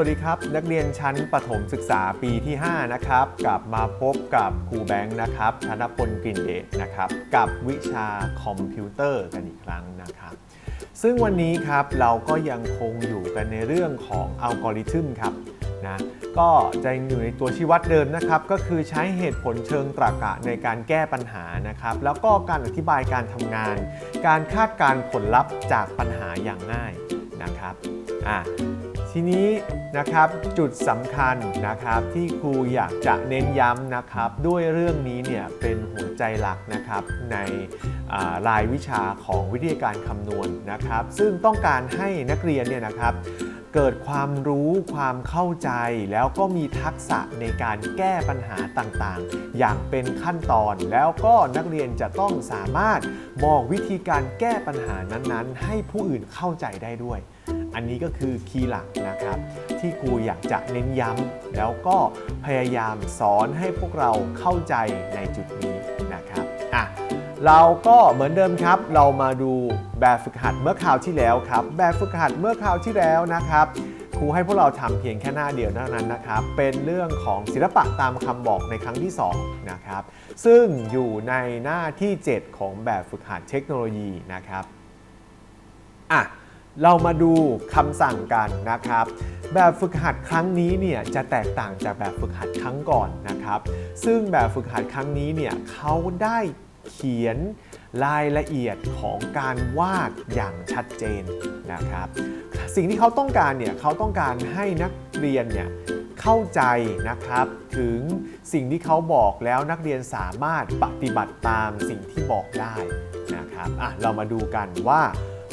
วัสดีครับ นักเรียนชั้นประถมศึกษาปีที่ 5 นะครับ กลับมาพบกับครูแบงค์นะครับธนพลกลิ่นเดชนะครับ กับวิชาคอมพิวเตอร์กันอีกครั้งนะครับ ซึ่งวันนี้ครับเราก็ยังคงอยู่กันในเรื่องของอัลกอริทึมครับนะก็จะอยู่ในตัวชี้วัดเดิมนะครับ ก็คือใช้เหตุผลเชิงตรรกะในการแก้ปัญหานะครับ แล้วก็การอธิบายการทำงาน การคาดการผลลัพธ์จากปัญหาอย่างง่ายนะครับอะ ทีนี้นะครับจุดสำคัญนะครับที่ครูอยากจะเน้นย้ำนะครับ ด้วยเรื่องนี้เนี่ยเป็นหัวใจหลักนะครับในรายวิชาของวิทยาการคำนวณนะครับ ซึ่งต้องการให้นักเรียนเนี่ยนะครับเกิดความรู้ความเข้าใจแล้วก็มีทักษะในการแก้ปัญหาต่างๆ อย่างเป็นขั้นตอน แล้วก็นักเรียนจะต้องสามารถบอกวิธีการแก้ปัญหานั้นๆ ให้ผู้อื่นเข้าใจได้ด้วย อันนี้ก็คือคีย์หลักนะครับ ที่ครูอยากจะเน้นย้ำแล้วก็พยายามสอนให้พวกเราเข้าใจในจุดนี้นะครับอะเราก็เหมือนเดิมครับ เรามาดูแบบฝึกหัดเมื่อคราวที่แล้วครับ แบบฝึกหัดเมื่อคราวที่แล้วนะครับครูให้พวกเราทำเพียงแค่หน้าเดียวเท่านั้นนะครับ เป็นเรื่องของศิลปะตามคำบอกในครั้งที่2นะครับ ซึ่งอยู่ในหน้าที่ 7 ของแบบฝึกหัดเทคโนโลยีนะครับ อะ เรามาดูคำสั่งกันนะครับ แบบฝึกหัดครั้งนี้เนี่ยจะแตกต่างจากแบบฝึกหัดครั้งก่อนนะครับ ซึ่งแบบฝึกหัดครั้งนี้เนี่ยเขาได้เขียนรายละเอียดของการวาดอย่างชัดเจนนะครับ สิ่งที่เขาต้องการเนี่ยเขาต้องการให้นักเรียนเนี่ยเข้าใจนะครับถึงสิ่งที่เขาบอกแล้วนักเรียนสามารถปฏิบัติตามสิ่งที่บอกได้นะครับอะเรามาดูกันว่า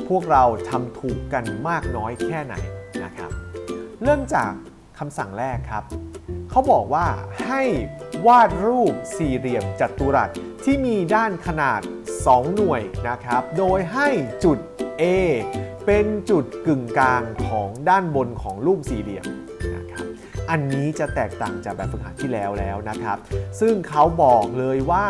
พวกเราทำถูกกันมากน้อยแค่ไหนนะครับ เริ่มจากคำสั่งแรกครับ เขาบอกว่าให้วาดรูปสี่เหลี่ยมจัตุรัสที่มีด้านขนาด 2 หน่วยนะครับ โดยให้จุด A เป็นจุดกึ่งกลางของด้านบนของรูปสี่เหลี่ยมนะครับ อันนี้จะแตกต่างจากแบบฝึกหัดที่แล้วแล้วนะครับ ซึ่งเขาบอกเลยว่า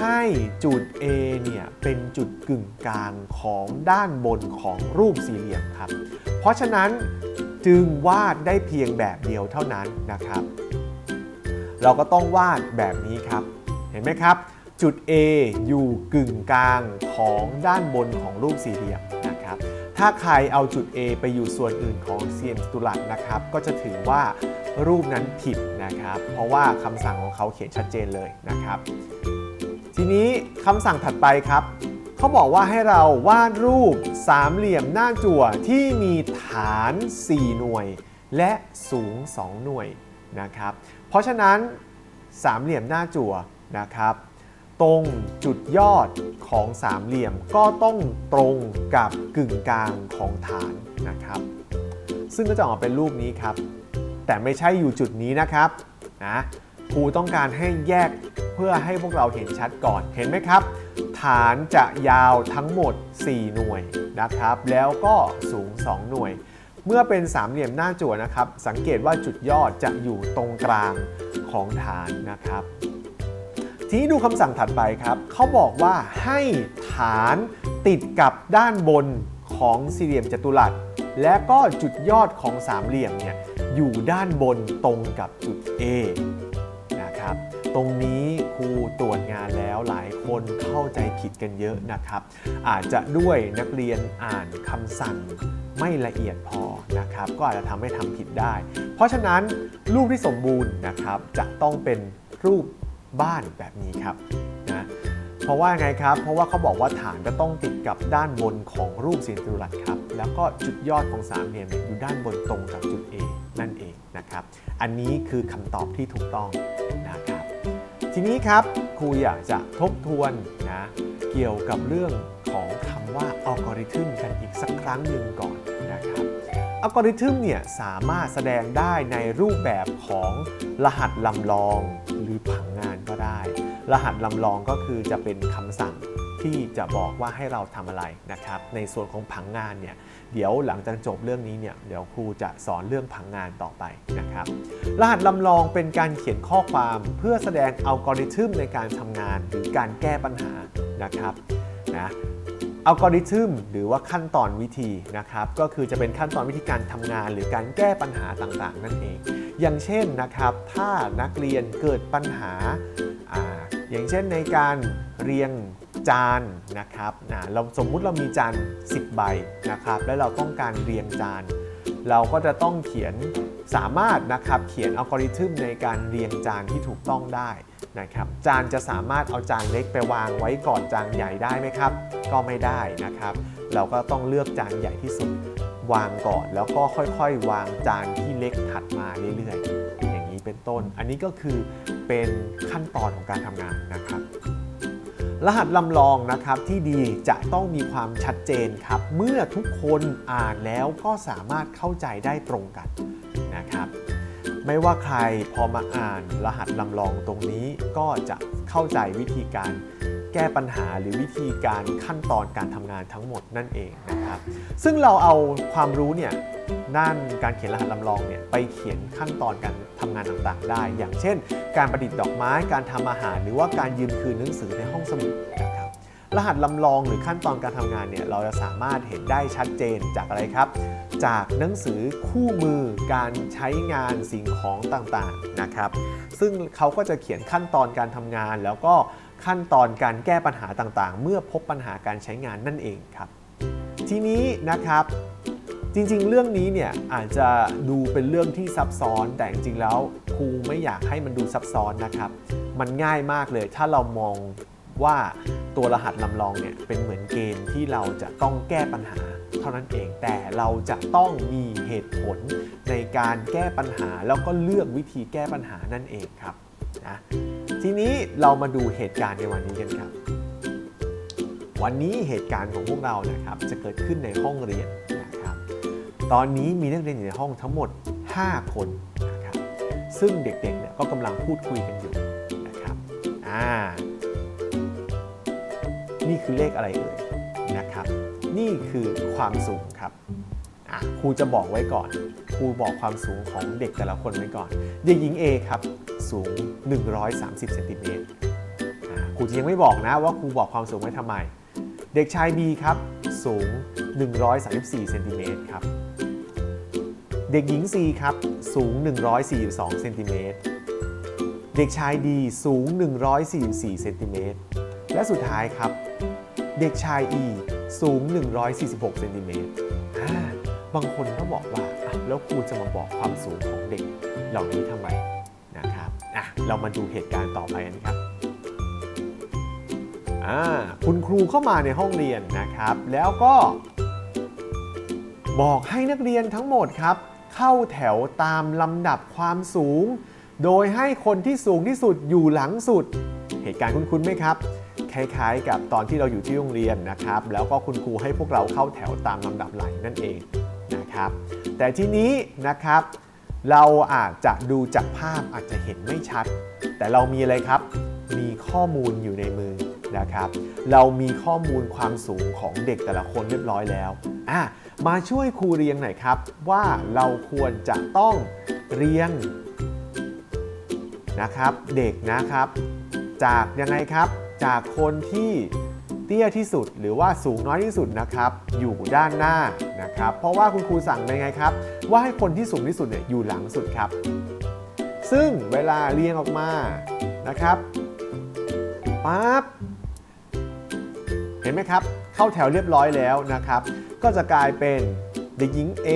ให้จุด A เนี่ยเป็นจุดกึ่งกลางของด้านบนของรูปสี่เหลี่ยมครับ เพราะฉะนั้นจึงวาดได้เพียงแบบเดียวเท่านั้นนะครับ เราก็ต้องวาดแบบนี้ครับ เห็นไหมครับ จุด A อยู่กึ่งกลางของด้านบนของรูปสี่เหลี่ยมนะครับ ถ้าใครเอาจุด A ไปอยู่ส่วนอื่นของเซียนจัตุรัสนะครับ ก็จะถือว่ารูปนั้นผิดนะครับ เพราะว่าคำสั่งของเขาเขียนชัดเจนเลยนะครับ ทีนี้คำสั่งถัดไปครับ เขาบอกว่าให้เราวาดรูปสามเหลี่ยมหน้าจั่วที่มีฐาน 4 หน่วย และสูง 2 หน่วยนะครับ เพราะฉะนั้นสามเหลี่ยมหน้าจั่วนะครับ ตรงจุดยอดของสามเหลี่ยมก็ต้องตรงกับกึ่งกลางของฐานนะครับ ซึ่งก็จะออกมาเป็นรูปนี้ครับ แต่ไม่ใช่อยู่จุดนี้นะครับนะครูต้องการให้แยก เพื่อให้พวกเราเห็นชัดก่อนเห็นไหมครับ ฐานจะยาวทั้งหมด 4 หน่วยนะครับ แล้วก็สูง 2 หน่วย เมื่อเป็นสามเหลี่ยมหน้าจั่วนะครับ สังเกตว่าจุดยอดจะอยู่ตรงกลางของฐานนะครับ ทีนี้ดูคำสั่งถัดไปครับเขาบอกว่าให้ฐานติดกับด้านบนของสี่เหลี่ยมจัตุรัสและก็จุดยอดของสามเหลี่ยมเนี่ยอยู่ด้านบนตรงกับจุด A ตรงนี้ครูตรวจงานแล้วหลายคนเข้าใจผิดกันเยอะนะครับ อาจจะด้วยนักเรียนอ่านคำสั่งไม่ละเอียดพอนะครับ ก็อาจจะทำให้ทำผิดได้ เพราะฉะนั้นรูปที่สมบูรณ์นะครับจะต้องเป็นรูปบ้านแบบนี้ครับนะเพราะว่าไงครับ เพราะว่าเขาบอกว่าฐานจะต้องติดกับด้านบนของรูปสี่จัตุรัสครับ แล้วก็จุดยอดของสามเหลี่ยมอยู่ด้านบนตรงกับจุด A นั่นเองนะครับ อันนี้คือคำตอบที่ถูกต้องนะครับ ทีนี้ครับครูอยากจะทบทวนนะเกี่ยวกับเรื่องของคำว่าอัลกอริทึมกันอีกสักครั้งหนึ่งก่อนนะครับอัลกอริทึมเนี่ยสามารถแสดงได้ในรูปแบบของรหัสลำลองหรือผังงานก็ได้ รหัสลำลองก็คือจะเป็นคำสั่ง ที่จะบอกว่าให้เราทำอะไรนะครับ ในส่วนของผังงานเนี่ยเดี๋ยวหลังจากจบเรื่องนี้เนี่ยเดี๋ยวครูจะสอนเรื่องผังงานต่อไปนะครับ รหัสลำลองเป็นการเขียนข้อความเพื่อแสดงอัลกอริทึมในการทำงานหรือการแก้ปัญหานะครับนะอัลกอริทึมหรือว่าขั้นตอนวิธีนะครับ ก็คือจะเป็นขั้นตอนวิธีการทำงานหรือการแก้ปัญหาต่างๆ นั่นเอง อย่างเช่นนะครับ ถ้านักเรียนเกิดปัญหาอ่าอย่างเช่นในการเรียง จานนะครับนะเราสมมุติเรามีจาน 10 ใบนะครับ และเราต้องการเรียงจาน เราก็จะต้องเขียนสามารถนะครับเขียนอัลกอริทึมในการเรียงจานที่ถูกต้องได้นะครับจานจะสามารถเอาจานเล็กไปวางไว้ก่อนจานใหญ่ได้ไหมครับ ก็ไม่ได้นะครับ เราก็ต้องเลือกจานใหญ่ที่สุดวางก่อน แล้วก็ค่อยๆ วางจานที่เล็กถัดมาเรื่อยๆ อย่างนี้เป็นต้น อันนี้ก็คือเป็นขั้นตอนของการทำงานนะครับ รหัสลำลองนะครับที่ดีจะต้องมีความชัดเจนครับ เมื่อทุกคนอ่านแล้วก็สามารถเข้าใจได้ตรงกันนะครับ ไม่ว่าใครพอมาอ่านรหัสลำลองตรงนี้ก็จะเข้าใจวิธีการ แก้ปัญหาหรือวิธีการขั้นตอนการทำงานทั้งหมดนั่นเองนะครับ ซึ่งเราเอาความรู้เนี่ยด้านการเขียนรหัสลำลองเนี่ยไปเขียนขั้นตอนการทำงานต่างๆ ได้ อย่างเช่น การประดิษฐ์ดอกไม้ การทำอาหาร หรือว่าการยืมคืนหนังสือในห้องสมุดนะครับ รหัสลำลองหรือขั้นตอนการทำงานเนี่ยเราจะสามารถเห็นได้ชัดเจนจากอะไรครับ จากหนังสือคู่มือการใช้งานสิ่งของต่างๆนะครับ ซึ่งเขาก็จะเขียนขั้นตอนการทำงาน แล้วก็ขั้นตอนการแก้ปัญหาต่างๆ เมื่อพบปัญหาการใช้งานนั่นเองครับ ทีนี้นะครับจริงๆ เรื่องนี้เนี่ยอาจจะดูเป็นเรื่องที่ซับซ้อน แต่จริงๆ แล้วครูไม่อยากให้มันดูซับซ้อนนะครับ มันง่ายมากเลย ถ้าเรามอง ว่าตัวรหัสลำลองเนี่ยเป็นเหมือนเกมที่เราจะต้องแก้ปัญหาเท่านั้นเอง แต่เราจะต้องมีเหตุผลในการแก้ปัญหาแล้วก็เลือกวิธีแก้ปัญหานั่นเองครับนะทีนี้เรามาดูเหตุการณ์ในวันนี้กันครับ วันนี้เหตุการณ์ของพวกเรานะครับจะเกิดขึ้นในห้องเรียนนะครับ ตอนนี้มีนักเรียนอยู่ในห้องทั้งหมด 5 คนนะครับซึ่งเด็กๆเนี่ยก็กำลังพูดคุยกันอยู่นะครับอ่า นี่คือเลขอะไรเอ่ยนะครับ นี่คือความสูงครับครูจะบอกไว้ก่อนครูบอกความสูงของเด็กแต่ละคนไว้ก่อน เด็กหญิง A ครับ สูง 130เซนติเมตรครูจะยังไม่บอกนะว่าครูบอกความสูงไว้ทำไม เด็กชาย B ครับ สูง 134เซนติเมตรครับ เด็กหญิง C ครับ สูง 142เซนติเมตร เด็กชาย D สูง 144เซนติเมตร และสุดท้ายครับ เด็กชาย E สูง 146 เซนติเมตรอ่าบางคนก็บอกว่า แล้วครูจะมาบอกความสูงของเด็กเหล่านี้ทำไมนะครับอะเรามาดูเหตุการณ์ต่อไปกันครับอ่าคุณครูเข้ามาในห้องเรียนนะครับ แล้วก็บอกให้นักเรียนทั้งหมดครับ เข้าแถวตามลำดับความสูง โดยให้คนที่สูงที่สุดอยู่หลังสุด เหตุการณ์คุ้นๆไหมครับ คล้ายๆ กับตอนที่เราอยู่ที่โรงเรียนนะครับ แล้วก็คุณครูให้พวกเราเข้าแถวตามลำดับไหลนั่นเองนะครับ แต่ที่นี้นะครับ เราอาจจะดูจากภาพอาจจะเห็นไม่ชัด แต่เรามีอะไรครับ มีข้อมูลอยู่ในมือนะครับ เรามีข้อมูลความสูงของเด็กแต่ละคนเรียบร้อยแล้วอะมาช่วยครูเรียงหน่อยครับ ว่าเราควรจะต้องเรียงนะครับ เด็กนะครับ จากยังไงครับ จากคนที่เตี้ยที่สุดหรือว่าสูงน้อยที่สุดนะครับ อยู่ด้านหน้านะครับ เพราะว่าคุณครูสั่งเป็นไงครับ ว่าให้คนที่สูงที่สุดเนี่ยอยู่หลังสุดครับ ซึ่งเวลาเรียงออกมานะครับปั๊บเห็นไหมครับ เข้าแถวเรียบร้อยแล้วนะครับ ก็จะกลายเป็นเด็กหญิง A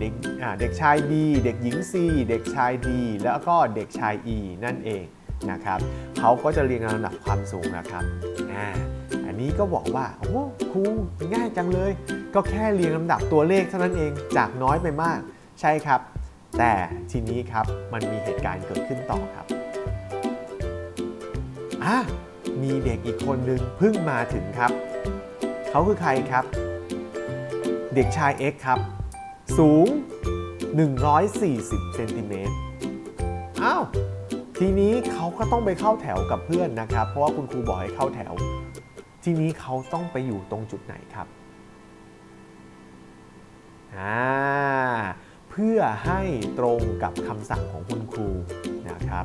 เด็กอ่าเด็กชาย B เด็กหญิง C เด็กชาย D แล้วก็เด็กชาย E นั่นเอง นะครับเขาก็จะเรียงลำดับความสูงนะครับอ่าอันนี้ก็บอกว่าโอ้ครูง่ายจังเลย ก็แค่เรียงลำดับตัวเลขเท่านั้นเองจากน้อยไปมากใช่ครับ แต่ทีนี้ครับมันมีเหตุการณ์เกิดขึ้นต่อครับอะมีเด็กอีกคนนึงเพิ่งมาถึงครับ เขาคือใครครับ เด็กชาย X ครับ สูง 140 เซนติเมตรอ้าว ทีนี้เขาก็ต้องไปเข้าแถวกับเพื่อนนะครับ เพราะว่าคุณครูบอกให้เข้าแถว ทีนี้เขาต้องไปอยู่ตรงจุดไหนครับอ่าเพื่อให้ตรงกับคำสั่งของคุณครูนะครับ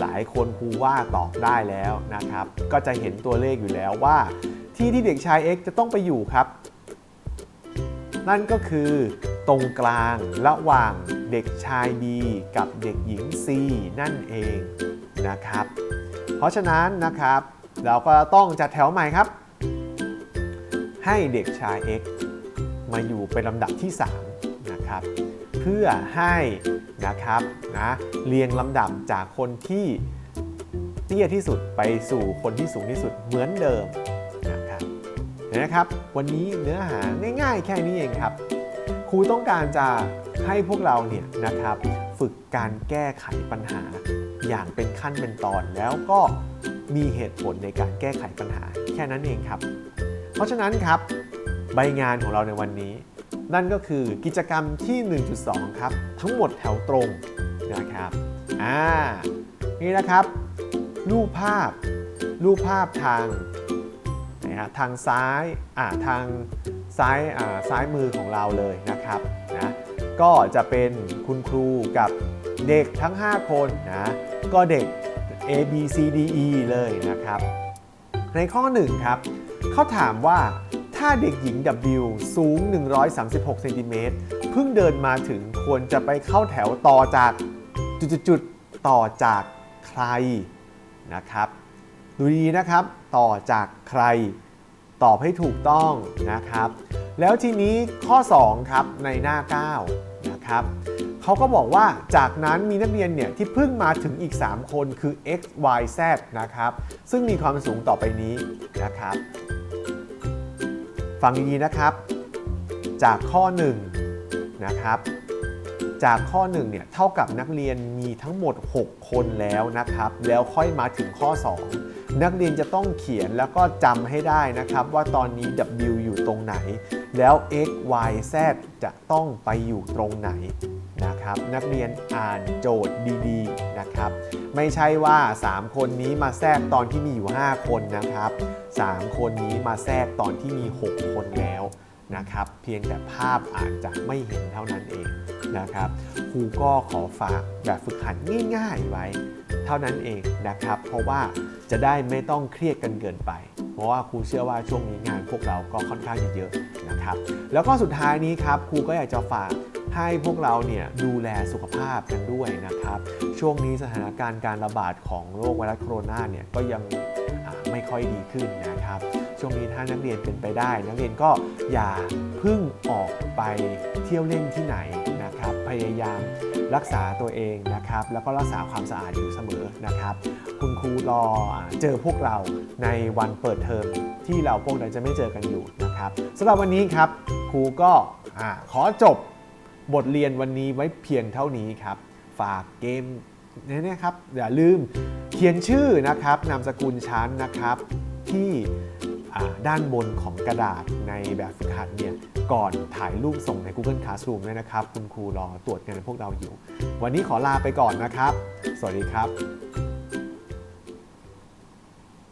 หลายคนครูว่าตอบได้แล้วนะครับ ก็จะเห็นตัวเลขอยู่แล้วว่า ที่ที่เด็กชาย X จะต้องไปอยู่ครับ นั่นก็คือ ตรงกลางระหว่างเด็กชาย B กับเด็กหญิง C นั่นเองนะครับ เพราะฉะนั้นนะครับเราก็ต้องจัดแถวใหม่ครับ ให้เด็กชาย X มาอยู่เป็นลำดับที่ 3 นะครับ เพื่อให้นะครับนะเรียงลำดับจากคนที่เตี้ยที่สุดไปสู่คนที่สูงที่สุดเหมือนเดิมนะครับเห็นะครับ วันนี้เนื้อหาง่ายๆ แค่นี้เองครับ ครูต้องการจะให้พวกเราเนี่ยนะครับฝึกการแก้ไขปัญหา อย่างเป็นขั้นเป็นตอน แล้วก็มีเหตุผลในการแก้ไขปัญหาแค่นั้นเองครับ เพราะฉะนั้นครับใบงานของเราในวันนี้ นั่นก็คือกิจกรรมที่ 1.2 ครับ ทั้งหมดแถวตรงนะครับอ่านี่นะครับ รูปภาพ รูปภาพทางนะฮะทางซ้ายอ่าทาง ซ้ายซ้ายมือของเราเลยนะครับนะก็จะเป็นคุณครูกับเด็กทั้ง 5 คนนะก็เด็ก A B C D E เลยนะครับ ในข้อ 1 ครับเขาถามว่าถ้าเด็กหญิง W สูง 136เซนติเมตรเพิ่งเดินมาถึงควรจะไปเข้าแถวต่อจากจุดๆต่อจากใครนะครับ ดูดีนะครับ ต่อจากใคร ตอบให้ถูกต้องนะครับ แล้วทีนี้ข้อ 2 ครับในหน้า 9 นะครับเขาก็บอกว่าจากนั้นมีนักเรียนเนี่ยที่เพิ่งมาถึงอีก 3 คนคือ x y z นะครับ ซึ่งมีความสูงต่อไปนี้นะครับ ฟังดีๆนะครับ จากข้อ 1 นะครับ จากข้อ1เนี่ยเท่ากับนักเรียนมีทั้งหมด 6 คนแล้วนะครับ แล้วค่อยมาถึงข้อ 2 นักเรียนจะต้องเขียนแล้วก็จำให้ได้นะครับ ว่าตอนนี้ W อยู่ตรงไหน แล้ว x y z จะต้องไปอยู่ตรงไหนนะครับ นักเรียนอ่านโจทย์ดีๆนะครับ ไม่ใช่ว่า 3 คนนี้มาแทรกตอนที่มีอยู่ 5 คนนะครับ 3 คนนี้มาแทรกตอนที่มี 6 คนแล้วนะครับ เพียงแต่ภาพอาจจะไม่เห็นเท่านั้นเองนะครับ ครูก็ขอฝากแบบฝึกหัดง่าย ๆ ไว้ เท่านั้นเองนะครับ เพราะว่าจะได้ไม่ต้องเครียดกันเกินไป เพราะว่าครูเชื่อว่าช่วงนี้งานพวกเราก็ค่อนข้างจะเยอะนะครับ แล้วก็สุดท้ายนี้ครับครูก็อยากจะฝากให้พวกเราเนี่ยดูแลสุขภาพกันด้วยนะครับ ช่วงนี้สถานการณ์การระบาดของโรคไวรัสโคโรนาเนี่ยก็ยังไม่ค่อยดีขึ้นนะครับ ช่วงนี้ถ้านักเรียนเป็นไปได้ นักเรียนก็อย่าพึ่งออกไปเที่ยวเล่นที่ไหนนะ ครับพยายามรักษาตัวเองนะครับ แล้วก็รักษาความสะอาดอยู่เสมอนะครับ คุณครูรอเจอพวกเราในวันเปิดเทอมที่เราพวกเราจะไม่เจอกันอยู่นะครับสำหรับวันนี้ครับครูก็ขอจบบทเรียนวันนี้ไว้เพียงเท่านี้ครับ ฝากเกมนี่นะครับอย่าลืมเขียนชื่อนะครับนามสกุลชั้นนะครับที่ ด้านบนของกระดาษในแบบฝึกหัดเนี่ยก่อนถ่ายรูปส่งใน Google Classroom ด้วยนะครับ คุณครูรอตรวจงานพวกเราอยู่ วันนี้ขอลาไปก่อนนะครับ สวัสดีครับ